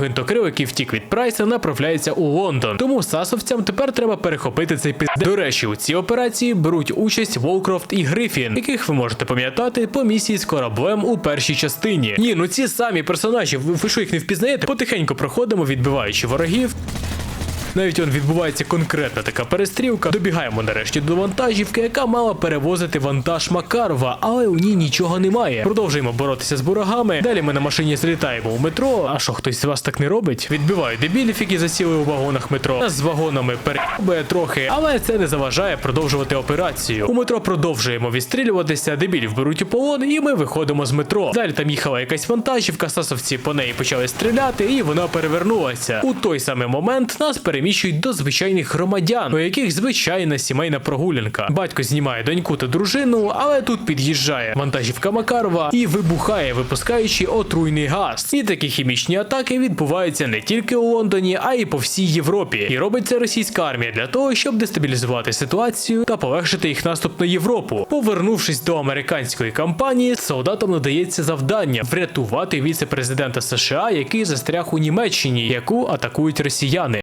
Гвинтокрил, який втік від Прайса, направляється у Лондон. Тому сасовцям тепер треба перехопити цей пиздець. До речі, у цій операції беруть участь Волкрофт і Грифін, яких ви можете пам'ятати по місії з кораблем у першій частині. Ні, ну ці самі персонажі, ви що їх не впізнаєте? Потихеньку проходимо, відбиваючи ворогів. Навіть он відбувається конкретна така перестрілка. Добігаємо нарешті до вантажівки, яка мала перевозити вантаж Макарова, але у ній нічого немає. Продовжуємо боротися з ворогами. Далі ми на машині злітаємо у метро. А що хтось з вас так не робить? Відбиваю дебілів, які засіли у вагонах метро. Нас з вагонами перебує трохи, але це не заважає продовжувати операцію. У метро продовжуємо відстрілюватися, дебілів беруть у полон, і ми виходимо з метро. Далі там їхала якась вантажівка, сасовці по неї почали стріляти, і вона перевернулася. У той самий момент нас переміщують до звичайних громадян, у яких звичайна сімейна прогулянка. Батько знімає доньку та дружину, але тут під'їжджає вантажівка Макарова і вибухає, випускаючи отруйний газ. І такі хімічні атаки відбуваються не тільки у Лондоні, а й по всій Європі. І робить це російська армія для того, щоб дестабілізувати ситуацію та полегшити їх наступ на Європу. Повернувшись до американської кампанії, солдатам надається завдання врятувати віце-президента США, який застряг у Німеччині, яку атакують росіяни.